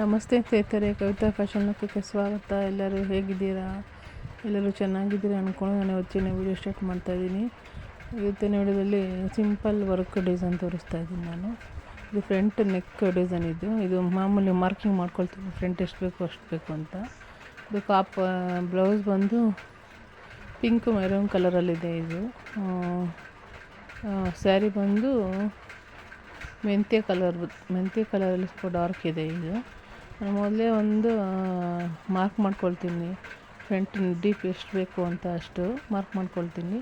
ನಮಸ್ತೆ ಸ್ನೇಹಿತರೆ, ಕವಿತಾ ಫ್ಯಾಷನ್ ಲೋಕಕ್ಕೆ ಸ್ವಾಗತ. ಎಲ್ಲರೂ ಹೇಗಿದ್ದೀರಾ? ಎಲ್ಲರೂ ಚೆನ್ನಾಗಿದ್ದೀರಾ ಅಂದ್ಕೊಂಡು ನಾನು ಇವತ್ತಿನ ವೀಡಿಯೋ ಸ್ಟಾರ್ಟ್ ಮಾಡ್ತಾಯಿದ್ದೀನಿ ಇವತ್ತಿನ ವಿಡಿಯೋದಲ್ಲಿ ಸಿಂಪಲ್ ವರ್ಕ್ ಡಿಸೈನ್ ತೋರಿಸ್ತಾ ಇದ್ದೀನಿ ನಾನು. ಇದು ಫ್ರಂಟ್ ನೆಕ್ ಡಿಸೈನ್ ಇದು. ಇದು ಮಾಮೂಲಿ ಮಾರ್ಕಿಂಗ್ ಮಾಡ್ಕೊಳ್ತೀನಿ ಫ್ರಂಟ್ ಎಷ್ಟು ಬೇಕು ಅಷ್ಟು ಬೇಕು ಅಂತ. ಇದು ಕಾಪ್ ಬ್ಲೌಸ್ ಬಂದು ಪಿಂಕ್ ಮೆರೂನ್ ಕಲರಲ್ಲಿದೆ ಇದು. ಸ್ಯಾರಿ ಬಂದು ಮೆಂತ್ಯ ಕಲರ್, ಮೆಂತ್ಯ ಕಲರಲ್ಲಿ ಸ್ವಲ್ಪ ಡಾರ್ಕ್ ಇದೆ ಇದು. ಮೊದಲೇ ಒಂದು ಮಾರ್ಕ್ ಮಾಡ್ಕೊಳ್ತೀನಿ. ಫ್ರಂಟ್ ಡೀಪ್ ಎಷ್ಟು ಬೇಕು ಅಂತ ಅಷ್ಟು ಮಾರ್ಕ್ ಮಾಡ್ಕೊಳ್ತೀನಿ.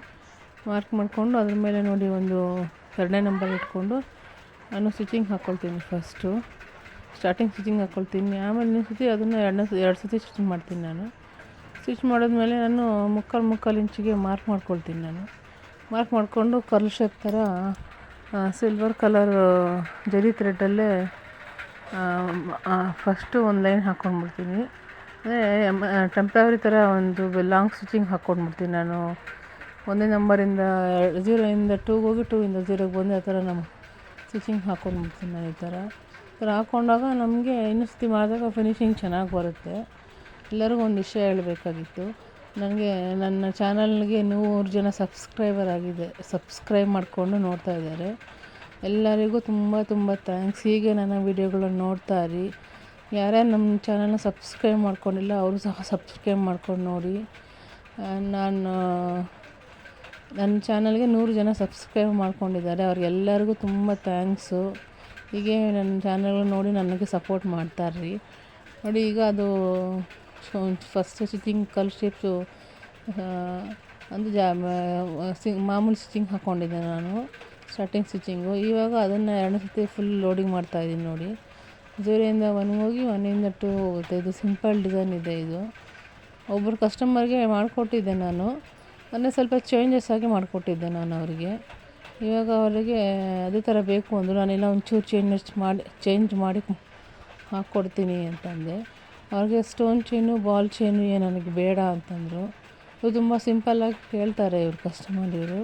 ಮಾರ್ಕ್ ಮಾಡಿಕೊಂಡು ಅದ್ರ ಮೇಲೆ ನೋಡಿ ಒಂದು ಎರಡನೇ ನಂಬರ್ ಇಟ್ಕೊಂಡು ನಾನು ಸ್ಟಿಚಿಂಗ್ ಹಾಕ್ಕೊಳ್ತೀನಿ ಫಸ್ಟು ಸ್ಟಾರ್ಟಿಂಗ್ ಸ್ಟಿಚಿಂಗ್ ಹಾಕ್ಕೊಳ್ತೀನಿ ಆಮೇಲೆ ಇನ್ನೊಂದು ಸತಿ ಅದನ್ನು ಎರಡನೇ ಎರಡು ಸತಿ ಸ್ಟಿಚಿಂಗ್ ಮಾಡ್ತೀನಿ ನಾನು. ಸ್ಟಿಚ್ ಮಾಡಿದ್ಮೇಲೆ ನಾನು ಮುಕ್ಕಾಲು ಮುಕ್ಕಾಲು ಇಂಚಿಗೆ ಮಾರ್ಕ್ ಮಾಡ್ಕೊಳ್ತೀನಿ ನಾನು. ಮಾರ್ಕ್ ಮಾಡಿಕೊಂಡು ಕರ್ಲ್ ಶೇಪ್ ಥರ ಸಿಲ್ವರ್ ಕಲರ್ ಜರಿ ಥ್ರೆಡ್ಡಲ್ಲೇ ಫಸ್ಟು ಒಂದು ಲೈನ್ ಹಾಕ್ಕೊಂಡ್ಬಿಡ್ತೀನಿ ಅಂದರೆ ಟೆಂಪ್ರವರಿ ಥರ ಒಂದು ಲಾಂಗ್ ಸ್ಟಿಚಿಂಗ್ ಹಾಕ್ಕೊಂಡ್ಬಿಡ್ತೀನಿ ನಾನು. ಒಂದೇ ನಂಬರಿಂದ ಝೀರೋಯಿಂದ ಟೂಗೆ ಹೋಗಿ ಟೂ ಇಂದ ಝೀರೋಗೆ ಬಂದು ಆ ಥರ ನಮ್ಮ ಸ್ಟಿಚಿಂಗ್ ಹಾಕ್ಕೊಂಡ್ಬಿಡ್ತೀನಿ ನಾನು ಈ ಥರ ಈ ಥರ ಹಾಕ್ಕೊಂಡಾಗ ನಮಗೆ ಇನ್ನೊಂದು ಮಾಡಿದಾಗ ಫಿನಿಶಿಂಗ್ ಚೆನ್ನಾಗಿ ಬರುತ್ತೆ. ಎಲ್ಲರಿಗೂ ಒಂದು ವಿಷಯ ಹೇಳಬೇಕಾಗಿತ್ತು. ನನಗೆ ನನ್ನ ಚಾನಲ್ಗೆ ನೂರು ಜನ ಸಬ್ಸ್ಕ್ರೈಬರ್ ಆಗಿದೆ. ಸಬ್ಸ್ಕ್ರೈಬ್ ಮಾಡಿಕೊಂಡು ನೋಡ್ತಾ ಇದ್ದಾರೆ. ಎಲ್ಲರಿಗೂ ತುಂಬ ತುಂಬ ಥ್ಯಾಂಕ್ಸ್. ಹೀಗೆ ನನ್ನ ವಿಡಿಯೋಗಳನ್ನು ನೋಡ್ತಾ ಇರಿ. ಯಾರ್ಯಾರು ನಮ್ಮ ಚಾನಲ್ನ ಸಬ್ಸ್ಕ್ರೈಬ್ ಮಾಡ್ಕೊಂಡಿಲ್ಲ, ಅವರು ಸಹ ಸಬ್ಸ್ಕ್ರೈಬ್ ಮಾಡ್ಕೊಂಡು ನೋಡಿ. ನಾನು, ನನ್ನ ಚಾನಲ್ಗೆ ನೂರು ಜನ ಸಬ್ಸ್ಕ್ರೈಬ್ ಮಾಡ್ಕೊಂಡಿದ್ದಾರೆ. ಅವ್ರಿಗೆಲ್ಲರಿಗೂ ತುಂಬ ಥ್ಯಾಂಕ್ಸು. ಹೀಗೆ ನನ್ನ ಚಾನಲ್ ನೋಡಿ ನನಗೆ ಸಪೋರ್ಟ್ ಮಾಡ್ತಾರ್ರಿ ನೋಡಿ, ಈಗ ಅದು ಫಸ್ಟ್ ಸ್ಟಿಚಿಂಗ್ ಕಲ್ ಶೇಪ್ಸು ಅಂದರೆ ಜಾ ಮಾಮೂಲಿ ಸ್ಟಿಚಿಂಗ್ ಹಾಕ್ಕೊಂಡಿದ್ದೆ ನಾನು. ಸ್ಟಾರ್ಟಿಂಗ್ ಸ್ಟಿಚಿಂಗು ಇವಾಗ ಅದನ್ನು ಎರಡನೇ ಸತಿ ಫುಲ್ ಲೋಡಿಂಗ್ ಮಾಡ್ತಾಯಿದ್ದೀನಿ ನೋಡಿ. ಜೂರಿಯಿಂದ ಒನ್ಗೆ ಹೋಗಿ ಒನ್ನಿಂದ ಟೂ ಹೋಗುತ್ತೆ. ಇದು ಸಿಂಪಲ್ ಡಿಸೈನ್ ಇದೆ ಇದು. ಒಬ್ಬರು ಕಸ್ಟಮರ್ಗೆ ಮಾಡಿಕೊಟ್ಟಿದ್ದೆ ನಾನು. ಅದನ್ನೇ ಸ್ವಲ್ಪ ಚೇಂಜಸ್ ಆಗಿ ಮಾಡಿಕೊಟ್ಟಿದ್ದೆ ನಾನು ಅವರಿಗೆ. ಇವಾಗ ಅವರಿಗೆ ಅದೇ ಥರ ಬೇಕು ಅಂದರು. ನಾನೆಲ್ಲ ಒಂಚೂರು ಚೇಂಜಸ್ ಮಾಡಿ ಚೇಂಜ್ ಮಾಡಿ ಹಾಕ್ಕೊಡ್ತೀನಿ ಅಂತಂದೆ. ಅವ್ರಿಗೆ ಸ್ಟೋನ್ ಚೈನು ಬಾಲ್ ಚೈನು ಏನು ನನಗೆ ಬೇಡ ಅಂತಂದರು. ಇವು ತುಂಬ ಸಿಂಪಲ್ಲಾಗಿ ಕೇಳ್ತಾರೆ ಇವರು ಕಸ್ಟಮರ್ ಇವರು.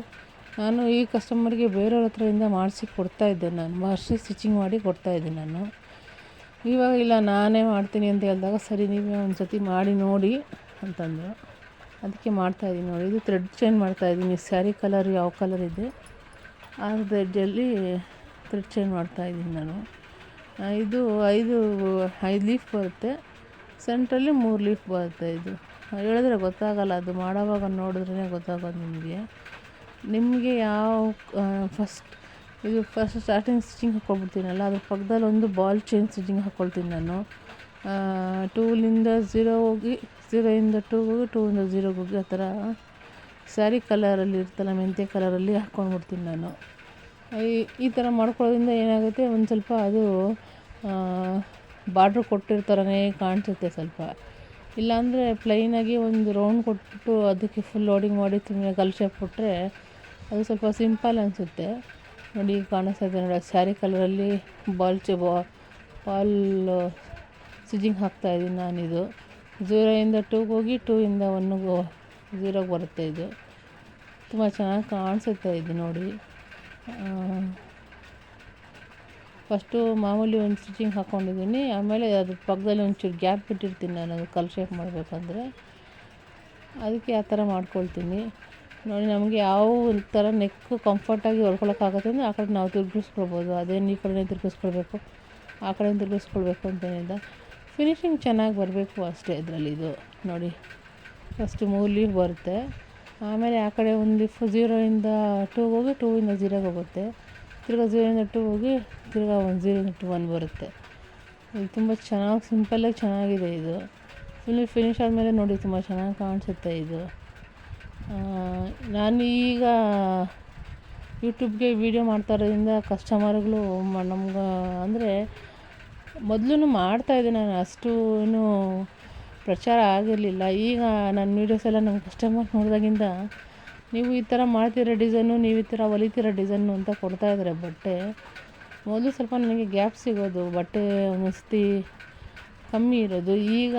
ನಾನು ಈ ಕಸ್ಟಮರ್ಗೆ ಬೇರೆಯವ್ರ ಹತ್ರದಿಂದ ಮಾಡಿಸಿ ಕೊಡ್ತಾಯಿದ್ದೆ ನಾನು. ಮಾಡಿಸಿ ಸ್ಟಿಚಿಂಗ್ ಮಾಡಿ ಕೊಡ್ತಾಯಿದ್ದೆ ನಾನು. ಇವಾಗ ಇಲ್ಲ, ನಾನೇ ಮಾಡ್ತೀನಿ ಅಂತ ಹೇಳಿದಾಗ, ಸರಿ, ನೀವೇ ಒಂದು ಸತಿ ಮಾಡಿ ನೋಡಿ ಅಂತಂದರು. ಅದಕ್ಕೆ ಮಾಡ್ತಾಯಿದ್ದೀನಿ ನೋಡಿ. ಇದು ಥ್ರೆಡ್ ಚೇಂಜ್ ಮಾಡ್ತಾಯಿದ್ದೀನಿ ಸ್ಯಾರಿ ಕಲರ್ ಯಾವ ಕಲರ್ ಇದೆ? ಆ ಥ್ರೆಡ್ಡಲ್ಲಿ ಥ್ರೆಡ್ ಚೇಂಜ್ ಮಾಡ್ತಾಯಿದ್ದೀನಿ ನಾನು. ಇದು ಐದು ಐದು ಲೀಫ್ ಬರುತ್ತೆ. ಸೆಂಟ್ರಲ್ಲಿ ಮೂರು ಲೀಫ್ ಬರುತ್ತೆ ಇದು. ಹೇಳಿದ್ರೆ ಗೊತ್ತಾಗಲ್ಲ. ಅದು ಮಾಡೋವಾಗ ನೋಡಿದ್ರೇ ಗೊತ್ತಾಗೋದು ನಿಮಗೆ. ನಿಮಗೆ ಯಾವ ಫಸ್ಟ್ ಇದು ಫಸ್ಟ್ ಸ್ಟಾರ್ಟಿಂಗ್ ಸ್ಟಿಚಿಂಗ್ ಹಾಕ್ಕೊಂಡ್ಬಿಡ್ತೀನಲ್ಲ ಅದ್ರ ಪಕ್ಕದಲ್ಲಿ ಒಂದು ಬಾಲ್ ಚೈನ್ ಸ್ಟಿಚಿಂಗ್ ಹಾಕ್ಕೊಳ್ತೀನಿ ನಾನು. ಟೂಲಿಂದ ಝೀರೋ ಹೋಗಿ ಝೀರೋಯಿಂದ ಟೂ ಹೋಗಿ ಟೂಯಿಂದ ಝೀರೋಗೆ ಹೋಗಿ, ಆ ಥರ ಸ್ಯಾರಿ ಕಲರಲ್ಲಿ ಇರುತ್ತಲ್ಲ ಮೆಂತ್ಯ ಕಲರಲ್ಲಿ ಹಾಕ್ಕೊಂಡ್ಬಿಡ್ತೀನಿ ನಾನು. ಈ ಈ ಥರ ಮಾಡ್ಕೊಳ್ಳೋದ್ರಿಂದ ಏನಾಗುತ್ತೆ, ಒಂದು ಸ್ವಲ್ಪ ಅದು ಬಾರ್ಡ್ರ್ ಕೊಟ್ಟಿರ್ತಾರನೇ ಕಾಣಿಸುತ್ತೆ ಸ್ವಲ್ಪ. ಇಲ್ಲಾಂದರೆ ಪ್ಲೈನಾಗಿ ಒಂದು ರೌಂಡ್ ಕೊಟ್ಬಿಟ್ಟು ಅದಕ್ಕೆ ಫುಲ್ ಲೋಡಿಂಗ್ ಮಾಡಿ ತುಂಬ ಗಲ್ ಶೇಪ್ ಅದು ಸ್ವಲ್ಪ ಸಿಂಪಲ್ ಅನಿಸುತ್ತೆ. ನೋಡಿ ಕಾಣಿಸ್ತಾ ಇದೆ ನೋಡಿ ಸ್ಯಾರಿ ಕಲರಲ್ಲಿ ಬಾಲ್ ಬಾ ಬಾಲ್, ಸ್ಟಿಚಿಂಗ್ ಹಾಕ್ತಾಯಿದ್ದೀನಿ ನಾನಿದು. ಝೀರೋಯಿಂದ ಟೂಗೆ ಹೋಗಿ ಟೂಯಿಂದ ಒನ್ಗೆ ಝೀರೋಗೆ ಬರುತ್ತೆ ಇದು. ತುಂಬ ಚೆನ್ನಾಗಿ ಕಾಣಿಸುತ್ತೆ ಇದು ನೋಡಿ. ಫಸ್ಟು ಮಾಮೂಲಿ ಒಂದು ಸ್ಟಿಚಿಂಗ್ ಹಾಕ್ಕೊಂಡಿದ್ದೀನಿ ಆಮೇಲೆ ಅದು ಪಕ್ಕದಲ್ಲಿ ಒಂಚೂರು ಗ್ಯಾಪ್ ಬಿಟ್ಟಿರ್ತೀನಿ ನಾನು ಕಲ್ ಶೇಪ್ ಮಾಡಬೇಕಂದ್ರೆ. ಅದಕ್ಕೆ ಆ ಥರ ಮಾಡ್ಕೊಳ್ತೀನಿ. ನೋಡಿ, ನಮಗೆ ಯಾವ ಥರ ನೆಕ್ ಕಂಫರ್ಟಾಗಿ ಹೊಲ್ಕೊಳಕ್ಕಾಗುತ್ತೆ ಅಂದರೆ ಆ ಕಡೆ ನಾವು ತಿರುಗಿಸ್ಕೊಳ್ಬೋದು. ಅದೇನು ಈ ಕಡೆನೇ ತಿರುಗಿಸ್ಕೊಳ್ಬೇಕು, ಆ ಕಡೆ ತಿರುಗಿಸ್ಕೊಳ್ಬೇಕು ಅಂತೇನಿಲ್ಲ. ಫಿನಿಶಿಂಗ್ ಚೆನ್ನಾಗಿ ಬರಬೇಕು ಅಷ್ಟೇ ಇದರಲ್ಲಿ ಇದು. ನೋಡಿ ಫಸ್ಟ್ ಮೂರು ಲೀಫ್ ಬರುತ್ತೆ. ಆಮೇಲೆ ಆ ಕಡೆ ಒಂದು ಲೀಫ್ ಝೀರೋಯಿಂದ ಟೂಗೆ ಹೋಗಿ ಟೂಯಿಂದ ಝೀರೋಗೆ ಹೋಗುತ್ತೆ. ತಿರ್ಗಾ ಝೀರೋಯಿಂದ ಟೂ ಹೋಗಿ ತಿರ್ಗಾ ಒಂದು ಝೀರೋಯಿಂದ ಟು ಒನ್ ಬರುತ್ತೆ. ಇದು ತುಂಬ ಚೆನ್ನಾಗಿ ಸಿಂಪಲ್ಲಾಗಿ ಚೆನ್ನಾಗಿದೆ ಇದು. ಫುಲ್ ಫಿನಿಶ್ ಆದಮೇಲೆ ನೋಡಿ, ತುಂಬ ಚೆನ್ನಾಗಿ ಕಾಣಿಸುತ್ತೆ ಇದು. ನಾನು ಈಗ ಯೂಟ್ಯೂಬ್ಗೆ ವೀಡಿಯೋ ಮಾಡ್ತಾ ಇರೋದ್ರಿಂದ ಕಸ್ಟಮರ್ಗಳು ನಮ್ಗೆ ಅಂದರೆ ಮೊದಲು ಮಾಡ್ತಾಯಿದ್ದೆ ನಾನು ಅಷ್ಟು ಪ್ರಚಾರ ಆಗಿರಲಿಲ್ಲ. ಈಗ ನನ್ನ ವೀಡಿಯೋಸ್ ಎಲ್ಲ ನಮ್ಮ ಕಸ್ಟಮರ್ ನೋಡಿದಾಗಿಂದ ನೀವು ಈ ಥರ ಮಾಡ್ತಿರೋ ಡಿಸೈನು, ನೀವು ಈ ಥರ ಹೊಲಿತಿರೋ ಡಿಸೈನು ಅಂತ ಕೊಡ್ತಾಯಿದ್ದಾರೆ ಬಟ್ಟೆ. ಮೊದಲು ಸ್ವಲ್ಪ ನನಗೆ ಗ್ಯಾಪ್ ಸಿಗೋದು, ಬಟ್ಟೆ ಒಂದೊಂದು ಕಮ್ಮಿ ಇರೋದು. ಈಗ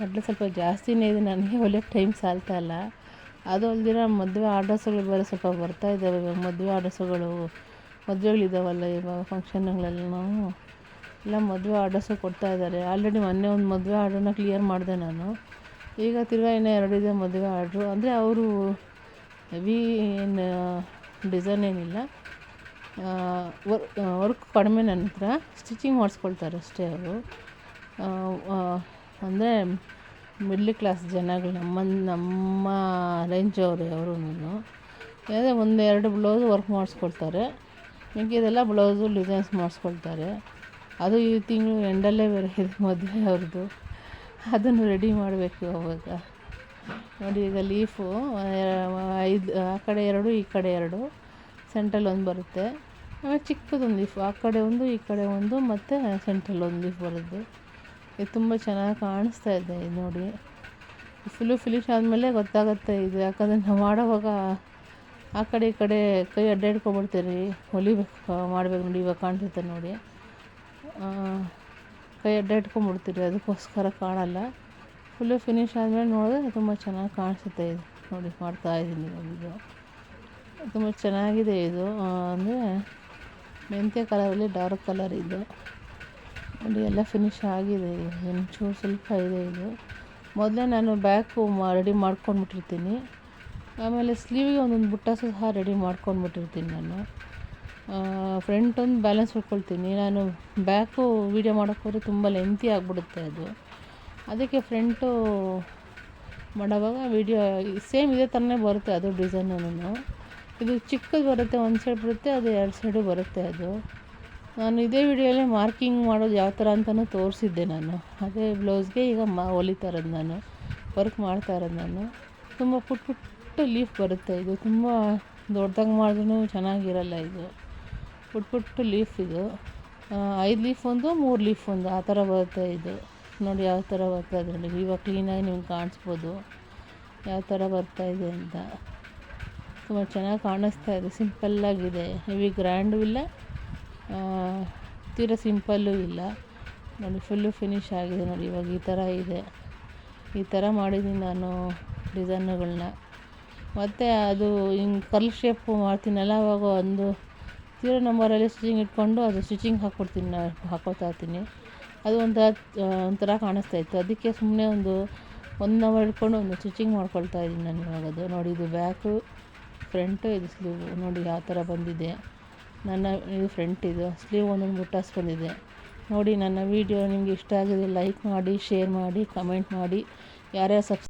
ಬಟ್ಟೆ ಸ್ವಲ್ಪ ಜಾಸ್ತಿನೇ ಇದೆ. ನನಗೆ ಹೊಲಿಯೋಕ್ಕೆ ಟೈಮ್ ಸಾಲ್ತಾ ಇಲ್ಲ. ಅದು ಅಲ್ದಿರ ಮದುವೆ ಆರ್ಡರ್ಸ್ಗಳು ಬೇರೆ ಸ್ವಲ್ಪ ಬರ್ತಾ ಇದ್ದಾವೆ. ಇವಾಗ ಮದುವೆ ಆರ್ಡರ್ಸ್ಗಳು ಮದುವೆಗಳಿದ್ದಾವಲ್ಲ ಇವಾಗ ಫಂಕ್ಷನ್ಗಳೆಲ್ಲನೂ ಎಲ್ಲ ಮದುವೆ ಆರ್ಡರ್ಸು ಕೊಡ್ತಾ ಇದ್ದಾರೆ. ಆಲ್ರೆಡಿ ಮೊನ್ನೆ ಒಂದು ಮದುವೆ ಆರ್ಡ್ರನ್ನ ಕ್ಲಿಯರ್ ಮಾಡಿದೆ ನಾನು. ಈಗ ತಿರ್ಗಾ ಇನ್ನೂ ಎರಡಿದೆ ಮದುವೆ ಆರ್ಡ್ರು. ಅಂದರೆ ಅವರು ಹೆವಿ ಏನು, ಡಿಸೈನ್ ಏನಿಲ್ಲ. ವರ್ ವರ್ಕ್ ಕಡಿಮೆ ನನ್ನ ಹತ್ರ. ಸ್ಟಿಚಿಂಗ್ ಮಾಡಿಸ್ಕೊಳ್ತಾರೆ ಅಷ್ಟೇ ಅವರು. ಅಂದರೆ ಮಿಡ್ಲ್ ಕ್ಲಾಸ್ ಜನಗಳು, ನಮ್ಮ ನಮ್ಮ ರೇಂಜ್ ಅವರು ಅವರೂ ಯಾವುದೇ ಒಂದು ಎರಡು ಬ್ಲೌಸ್ ವರ್ಕ್ ಮಾಡಿಸ್ಕೊಳ್ತಾರೆ ಮಿಕ್ಕಿದೆಲ್ಲ ಬ್ಲೌಸು ಡಿಸೈನ್ಸ್ ಮಾಡಿಸ್ಕೊಳ್ತಾರೆ. ಅದು ಈ ತಿಂಗಳು ಎಂಡಲ್ಲೇ ಬೇರೆ ಇದೆ ಮದುವೆ ಅವ್ರದ್ದು ಅದನ್ನು ರೆಡಿ ಮಾಡಬೇಕು ಅವಾಗ. ನೋಡಿ, ಈಗ ಲೀಫು ಐದು, ಆ ಕಡೆ ಎರಡು, ಈ ಕಡೆ ಎರಡು. ಸೆಂಟ್ರಲ್ ಒಂದು ಬರುತ್ತೆ. ಆಮೇಲೆ ಚಿಕ್ಕದೊಂದು ಲೀಫು ಆ ಕಡೆ ಒಂದು, ಈ ಕಡೆ ಒಂದು, ಮತ್ತು ಸೆಂಟ್ರಲ್ ಒಂದು ಲೀಫ್ ಬರುತ್ತೆ ಇದು ತುಂಬ ಚೆನ್ನಾಗಿ ಕಾಣಿಸ್ತಾ ಇದೆ, ಇದು ನೋಡಿ. ಫುಲ್ಲು ಫಿನಿಶ್ ಆದಮೇಲೆ ಗೊತ್ತಾಗುತ್ತೆ ಇದು, ಯಾಕಂದರೆ ನಾವು ಮಾಡೋವಾಗ ಆ ಕಡೆ ಈ ಕಡೆ ಕೈ ಅಡ್ಡಾಡ್ಕೊಂಬಿಡ್ತೀರಿ ಹೊಲಿಬೇಕು, ಮಾಡ್ಬೇಕು ನೋಡಿ ಇವಾಗ ಕಾಣಿಸುತ್ತೆ ನೋಡಿ. ಕೈ ಅಡ್ಡಾಡ್ಕೊಂಬಿಡ್ತೀರಿ ಅದಕ್ಕೋಸ್ಕರ ಕಾಣಲ್ಲ. ಫುಲ್ಲು ಫಿನಿಶ್ ಆದಮೇಲೆ ನೋಡಿದ್ರೆ ತುಂಬ ಚೆನ್ನಾಗಿ ಕಾಣಿಸುತ್ತೆ ಇದು. ನೋಡಿ ಮಾಡ್ತಾಯಿದ್ದೀನಿ ಇವಾಗ ಇದು. ತುಂಬ ಚೆನ್ನಾಗಿದೆ ಇದು. ಅಂದರೆ ಮೆಂತ್ಯ ಕಲರಲ್ಲಿ ಡಾರ್ಕ್ ಕಲರ್ ಇದು. ನೋಡಿ ಎಲ್ಲ ಫಿನಿಶ್ ಆಗಿದೆ ಒಂಚೂರು ಸ್ವಲ್ಪ ಇದೆ ಇದು. ಮೊದಲೇ ನಾನು ಬ್ಯಾಕು ರೆಡಿ ಮಾಡ್ಕೊಂಡ್ಬಿಟ್ಟಿರ್ತೀನಿ. ಆಮೇಲೆ ಸ್ಲೀವಿಗೆ ಒಂದೊಂದು ಬುಟ್ಟ ಸಹ ರೆಡಿ ಮಾಡ್ಕೊಂಡ್ಬಿಟ್ಟಿರ್ತೀನಿ ನಾನು. ಫ್ರಂಟ್ ಒಂದು ಬ್ಯಾಲೆನ್ಸ್ ಹೊಡ್ಕೊಳ್ತೀನಿ ನಾನು ಬ್ಯಾಕು ವೀಡಿಯೋ ಮಾಡೋಕ್ಕೋದ್ರೆ ತುಂಬ ಲೆಂತಿ ಆಗಿಬಿಡುತ್ತೆ ಅದು. ಅದಕ್ಕೆ ಫ್ರಂಟು ಮಾಡೋವಾಗ ವೀಡಿಯೋ ಸೇಮ್ ಇದೇ ಥರನೇ ಬರುತ್ತೆ ಅದು ಡಿಸೈನೂ ಇದು ಚಿಕ್ಕದು ಬರುತ್ತೆ, ಒಂದು ಸೈಡ್ ಬರುತ್ತೆ, ಅದು ಎರಡು ಸೈಡು ಬರುತ್ತೆ ಅದು. ನಾನು ಇದೇ ವಿಡಿಯೋಲಿ ಮಾರ್ಕಿಂಗ್ ಮಾಡೋದು ಯಾವ ಥರ ಅಂತಲೂ ತೋರಿಸಿದ್ದೆ ನಾನು. ಅದೇ ಬ್ಲೌಸ್ಗೆ ಈಗ ಮಾ ಹೊಲಿತಾ ಇರೋದು ನಾನು, ವರ್ಕ್ ಮಾಡ್ತಾ ಇರೋದು ನಾನು. ತುಂಬ ಪುಟ್ಟ ಪುಟ್ಟ ಲೀಫ್ ಬರುತ್ತೆ ಇದು. ತುಂಬ ದೊಡ್ಡದಾಗಿ ಮಾಡಿದ್ರೂ ಚೆನ್ನಾಗಿರಲ್ಲ ಇದು. ಪುಟ್ಟ ಪುಟ್ಟ ಲೀಫ್ ಇದು. ಐದು ಲೀಫ್ ಒಂದು, ಮೂರು ಲೀಫ್ ಒಂದು. ಆ ಥರ ಬರುತ್ತೆ ಇದು. ನೋಡಿ ಯಾವ ಥರ ಬರ್ತಾ ಇದೆ ನೋಡಿ ಇವಾಗ ಕ್ಲೀನಾಗಿ ನಿಮ್ಗೆ ಕಾಣಿಸ್ಬೋದು. ಯಾವ ಥರ ಇದೆ ಅಂತ. ತುಂಬ ಚೆನ್ನಾಗಿ ಕಾಣಿಸ್ತಾ ಇದೆ. ಸಿಂಪಲ್ಲಾಗಿದೆ. ಹೆವಿ ಗ್ರ್ಯಾಂಡು ಇಲ್ಲ. ತೀರ ಸಿಂಪಲ್ಲು ಇಲ್ಲ. ನೋಡಿ ಫುಲ್ಲು ಫಿನಿಶ್ ಆಗಿದೆ ನೋಡಿ, ಇವಾಗ ಈ ಥರ ಇದೆ. ಈ ಥರ ಮಾಡಿದ್ದೀನಿ ನಾನು ಡಿಸೈನುಗಳನ್ನ ಮತ್ತು ಅದು ಹಿಂಗೆ ಕರ್ಲ್ ಶೇಪು ಮಾಡ್ತೀನಲ್ಲ, ಅವಾಗ ಒಂದು ತೀರೋ ನಂಬರಲ್ಲಿ ಸ್ಟಿಚಿಂಗ್ ಇಟ್ಕೊಂಡು ಅದು ಸ್ಟಿಚಿಂಗ್ ಹಾಕ್ಕೊಡ್ತೀನಿ ನಾನು ಹಾಕ್ಕೊತಾ ಇರ್ತೀನಿ. ಅದು ಒಂಥರ ಒಂಥರ ಕಾಣಿಸ್ತಾ ಇತ್ತು. ಅದಕ್ಕೆ ಸುಮ್ಮನೆ ಒಂದು ಒಂದು ನಂಬರ್ ಇಟ್ಕೊಂಡು ಒಂದು ಸ್ಟಿಚಿಂಗ್ ಮಾಡ್ಕೊಳ್ತಾ ಇದ್ದೀನಿ ನಾನು ಇವಾಗ ಅದು ನೋಡಿ, ಇದು ಬ್ಯಾಕು ಫ್ರಂಟು ಇದು ಸ್ಲೀವು ನೋಡಿ, ಯಾವ ಥರ ಬಂದಿದೆ. ನನ್ನ ಇದು ಫ್ರಂಟ್ ಇದು. ಸ್ಲೀವ್ ಒಂದೊಂದು ಬುಟ್ಟಾಸ್ ಬಂದಿದೆ. ನೋಡಿ ನನ್ನ ವೀಡಿಯೋ ನಿಮಗೆ ಇಷ್ಟ ಆಗಿದೆ ಲೈಕ್ ಮಾಡಿ ಶೇರ್ ಮಾಡಿ ಕಮೆಂಟ್ ಮಾಡಿ. ಯಾರ್ಯಾರು ಸಬ್ಸ್